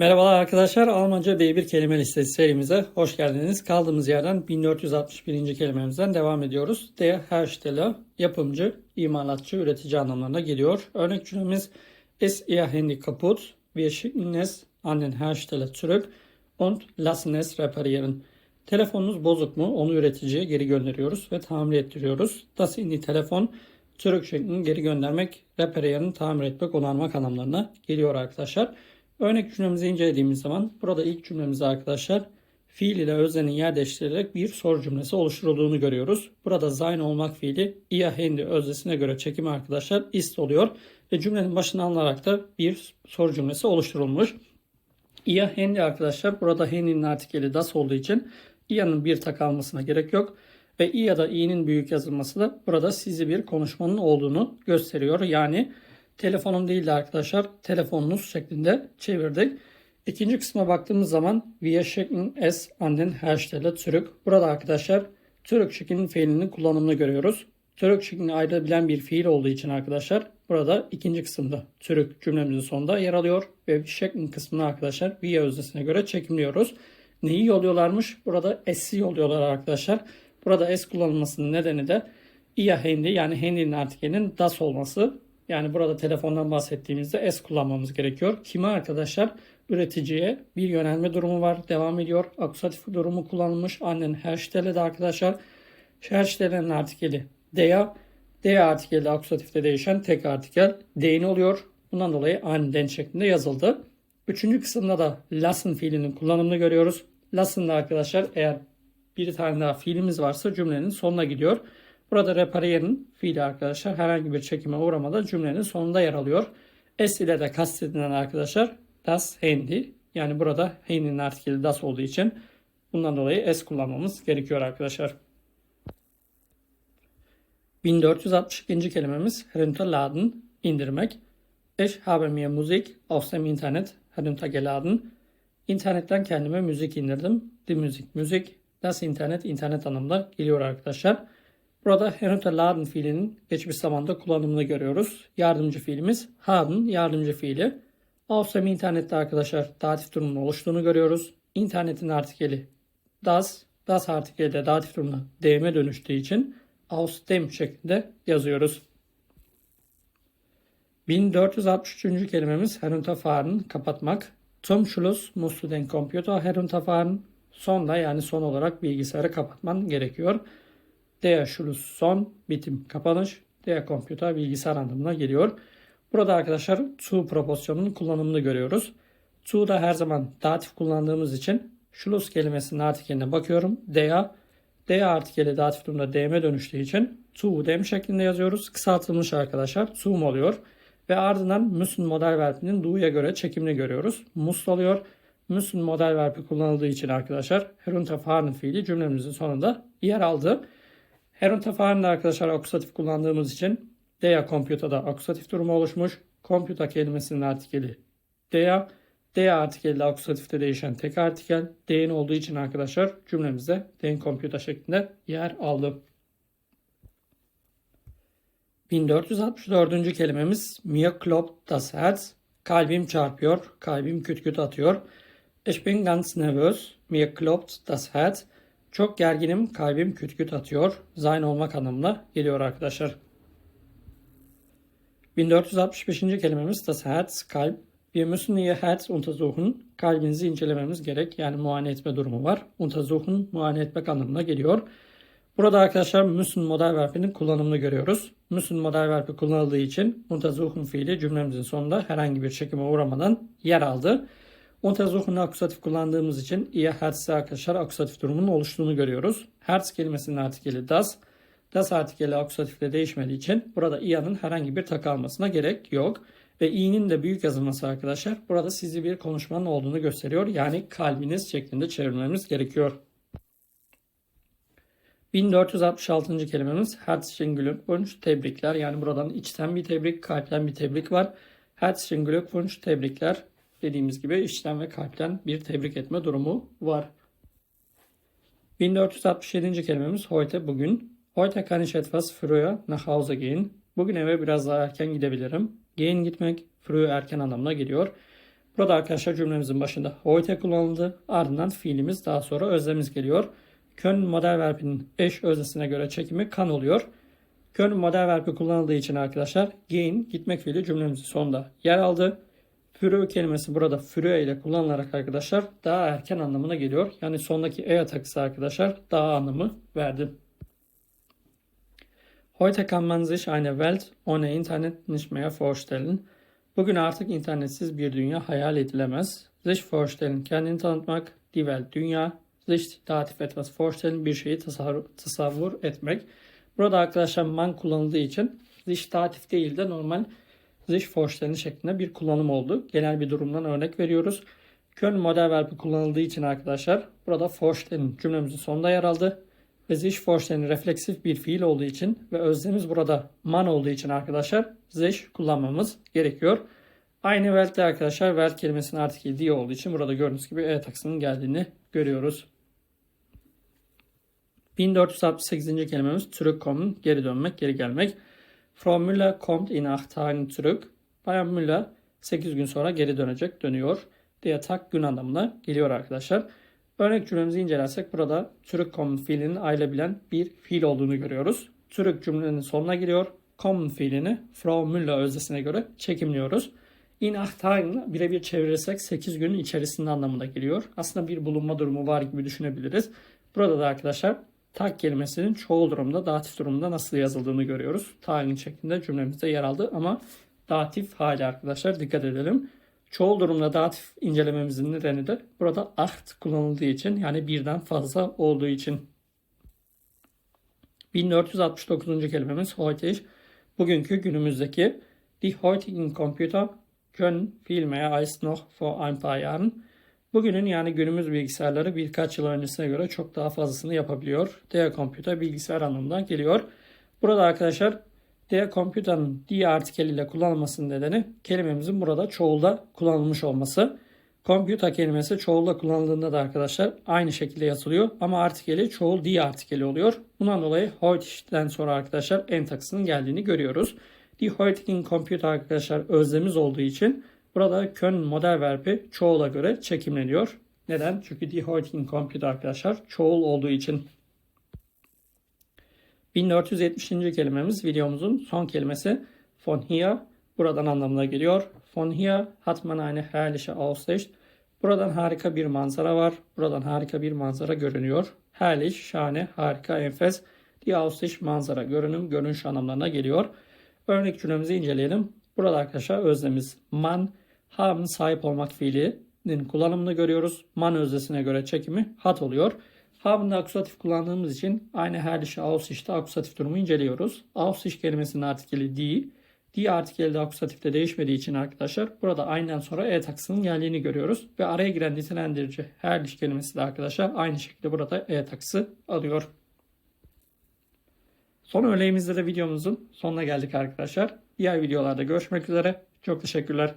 Merhabalar arkadaşlar. Almanca B1 kelime listesi serimize hoş geldiniz. Kaldığımız yerden 1461. kelimemizden devam ediyoruz. Der Hersteller, yapımcı, imalatçı, üretici anlamlarına geliyor. Örnek cümlemiz Ist Ihr Handy kaputt? Wir schicken es an den Hersteller zurück und lassen es reparieren. Telefonunuz bozuk mu? Onu üreticiye geri gönderiyoruz ve tamir ettiriyoruz. Das in die Telefon zurückschicken, geri göndermek, reparieren, tamir etmek, onarmak anlamlarına geliyor arkadaşlar. Örnek cümlemizi incelediğimiz zaman burada ilk cümlemizde arkadaşlar fiil ile öznenin yer değiştirilerek bir soru cümlesi oluşturulduğunu görüyoruz. Burada sein olmak fiili ia hendi öznesine göre çekimi arkadaşlar ist oluyor ve cümlenin başına alınarak da bir soru cümlesi oluşturulmuş. Ia hendi arkadaşlar burada hendinin artikeli das olduğu için ia'nın bir tak almasına gerek yok. Ve i da i'nin büyük yazılması da burada sizi bir konuşmanın olduğunu gösteriyor. Yani telefonum değil de arkadaşlar telefonunuz şeklinde çevirdik. İkinci kısma baktığımız zaman wir schicken es an den Hersteller. Burada arkadaşlar zurückschicken fiilinin kullanımını görüyoruz. Zurückschicken ayrılabilen bir fiil olduğu için arkadaşlar burada ikinci kısımda zurück cümlemizin sonunda yer alıyor ve schicken kısmını arkadaşlar wir öznesine göre çekimliyoruz. Neyi yolluyorlarmış? Burada es'i yolluyorlar arkadaşlar. Burada es kullanılmasının nedeni de ia hendi yani hendinin artikelinin das olması. Yani burada telefondan bahsettiğimizde s kullanmamız gerekiyor. Kime arkadaşlar? Üreticiye bir yönelme durumu var. Devam ediyor. Akusatif durumu kullanılmış. Annen herstelle'de de arkadaşlar. Herstelle'nin artikeli dea. Dea artikeli akusatifte değişen tek artikel deyin oluyor. Bundan dolayı anden şeklinde yazıldı. Üçüncü kısımda da lassen fiilinin kullanımını görüyoruz. Lassen da arkadaşlar eğer bir tane daha fiilimiz varsa cümlenin sonuna gidiyor. Burada reparier'in fiili arkadaşlar herhangi bir çekime uğramadan cümlenin sonunda yer alıyor. S ile de kastedilen arkadaşlar das Handy. Yani burada handy'nin artikeli das olduğu için bundan dolayı S kullanmamız gerekiyor arkadaşlar. 1462. kelimemiz herunterladen indirmek. Ich habe mir Musik aus dem Internet heruntergeladen. İnternetten kendime müzik indirdim. Die müzik müzik. Das Internet internet anlamında geliyor arkadaşlar. Burada herunterladen fiilinin geçmiş zamanda kullanımını görüyoruz. Yardımcı fiilimiz haben yardımcı fiili. Aus dem internette arkadaşlar datif durumunun oluştuğunu görüyoruz. İnternetin artikeli das, das artikeli de datif durumuna DM'e dönüştüğü için aus dem şeklinde yazıyoruz. 1463. kelimemiz herunterfahren kapatmak. Zum Schluss musst du den Computer herunterfahren. Sonda yani son olarak bilgisayarı kapatman gerekiyor. Der Schluss son bitim kapanış. Der Computer bilgisayar anlamına geliyor. Burada arkadaşlar to proporsiyonunun kullanımını görüyoruz. To da her zaman datif kullandığımız için Schluss kelimesinin artikeline bakıyorum. Der, der artikeli datif durumda DM'e dönüştüğü için to dem şeklinde yazıyoruz. Kısaltılmış arkadaşlar to oluyor. Ve ardından müssen model verbinin do'ya göre çekimini görüyoruz. Must oluyor. Müssen model verbi kullanıldığı için arkadaşlar herunterfahren fiili cümlemizin sonunda yer aldı. Herunterfahren'de arkadaşlar akusatif kullandığımız için dea computer'da akusatif durumu oluşmuş. Computer kelimesinin artikeli dea. Dea artikeli akusatifte değişen tek artikel. D'nin olduğu için arkadaşlar cümlemizde den computer şeklinde yer aldı. 1464. kelimemiz Mir klopft das Herz. Kalbim çarpıyor, kalbim küt küt atıyor. Ich bin ganz nervös. Mir klopft das Herz. Çok gerginim, kalbim küt küt atıyor. Zayn olmak anlamına geliyor arkadaşlar. 1465. kelimemiz das Herz, kalp. Wir müssen ihr Herz untersuchen. Kalbinizi incelememiz gerek. Yani muayene etme durumu var. Untersuchen, muayene etmek anlamına geliyor. Burada arkadaşlar müssen model verbinin kullanımını görüyoruz. Müssen model verbi kullanıldığı için untersuchen fiili cümlemizin sonunda herhangi bir çekime uğramadan yer aldı. Untersuchen akusatif kullandığımız için ihr Herz'te arkadaşlar akusatif durumunun oluştuğunu görüyoruz. Herz kelimesinin artikeli das. Das artikeli akusatifle değişmediği için burada i'nin herhangi bir tak almasına gerek yok. Ve i'nin de büyük yazılması arkadaşlar burada sizi bir konuşmanın olduğunu gösteriyor. Yani kalbiniz şeklinde çevirmemiz gerekiyor. 1466. kelimemiz Herzlichen Glückwunsch tebrikler. Yani buradan içten bir tebrik, kalpten bir tebrik var. Herzlichen Glückwunsch tebrikler dediğimiz gibi içten ve kalpten bir tebrik etme durumu var. 1467. kelimemiz heute bugün. Heute kann ich etwas früher nach Hause gehen. Bugün eve biraz daha erken gidebilirim. Gehen gitmek, früher erken anlamına geliyor. Burada arkadaşlar cümlemizin başında heute kullanıldı. Ardından fiilimiz daha sonra özlemiz geliyor. Können model verbinin eş öznesine göre çekimi kan oluyor. Können model verbi kullanıldığı için arkadaşlar gehen gitmek fiili cümlemizin sonunda yer aldı. Früh kelimesi burada früh ile kullanılarak arkadaşlar daha erken anlamına geliyor. Yani sondaki e takısı arkadaşlar daha anlamı verdi. Heute kann man sich eine Welt ohne Internet nicht mehr vorstellen. Bugün artık internetsiz bir dünya hayal edilemez. Sich vorstellen, kendini tanıtmak, die Welt, dünya, sich datif etmez, vorstellen, bir şeyi tasavvur, tasavvur etmek. Burada arkadaşlar man kullanıldığı için sich datif değil de normal sich vorstellen şeklinde bir kullanım oldu. Genel bir durumdan örnek veriyoruz. Kön model verbi kullanıldığı için arkadaşlar burada vorstellen cümlemizin sonunda yer aldı. Ve sich vorstellen refleksif bir fiil olduğu için ve özlemiz burada man olduğu için arkadaşlar sich kullanmamız gerekiyor. Aynı Welt'te arkadaşlar Welt kelimesinin artikeli die olduğu için burada gördüğünüz gibi e taksının geldiğini görüyoruz. 1468. kelimemiz zurückkommen, geri dönmek, geri gelmek. Frau Müller kommt in acht Tagen zurück. Bayan Müller 8 gün sonra geri dönecek, dönüyor. Der Tag gün anlamına geliyor arkadaşlar. Örnek cümlemizi incelersek burada zurückkommen fiilinin ayrılabilen bir fiil olduğunu görüyoruz. Zurück cümlenin sonuna geliyor. Kommen fiilini Frau Müller özdesine göre çekimliyoruz. In acht Tagen birebir çevirirsek 8 günün içerisinde anlamına geliyor. Aslında bir bulunma durumu var gibi düşünebiliriz. Burada da arkadaşlar tag kelimesinin çoğul durumda, datif durumda nasıl yazıldığını görüyoruz. Tagen şeklinde cümlemizde yer aldı ama datif hali arkadaşlar dikkat edelim. Çoğul durumda datif incelememizin nedeni de burada acht kullanıldığı için yani birden fazla olduğu için. 1469. kelimemiz heute. Bugünkü günümüzdeki Die heutigen Computer können viel mehr als noch vor ein paar Jahren. Bugünün yani günümüz bilgisayarları birkaç yıl öncesine göre çok daha fazlasını yapabiliyor. Der Computer bilgisayar anlamından geliyor. Burada arkadaşlar der Computer'ın die artikeliyle kullanılmasının nedeni kelimemizin burada çoğulda kullanılmış olması. Computer kelimesi çoğulda kullanıldığında da arkadaşlar aynı şekilde yazılıyor ama artikeli çoğul die artikeli oluyor. Bundan dolayı heute'den sonra arkadaşlar en takısının geldiğini görüyoruz. Die heutigen Computer arkadaşlar özlemiz olduğu için burada können model verbi çoğula göre çekimleniyor. Neden? Çünkü die heutigen Computer arkadaşlar çoğul olduğu için. 1470. kelimemiz videomuzun son kelimesi von hier buradan anlamına geliyor. Von hier hat man eine herrliche Aussicht. Buradan harika bir manzara var. Buradan harika bir manzara görünüyor. Herrlich, şahane, harika, enfes. Die Aussicht manzara, görünüm, görünüş anlamlarına geliyor. Örnek cümlemizi inceleyelim. Burada arkadaşlar özlemiz man, haben sahip olmak fiilinin kullanımını görüyoruz. Man özdesine göre çekimi hat oluyor. Haben'de akusatif kullandığımız için aynı her dişi Aussicht'te akusatif durumu inceliyoruz. Aussicht kelimesinin artikeli die. Die artikeli de akusatifte değişmediği için arkadaşlar burada aynen sonra e taksının geldiğini görüyoruz. Ve araya giren nitelendirici her diş kelimesi de arkadaşlar aynı şekilde burada e taksı alıyor. Son örneğimizde de videomuzun sonuna geldik arkadaşlar. Diğer videolarda görüşmek üzere. Çok teşekkürler.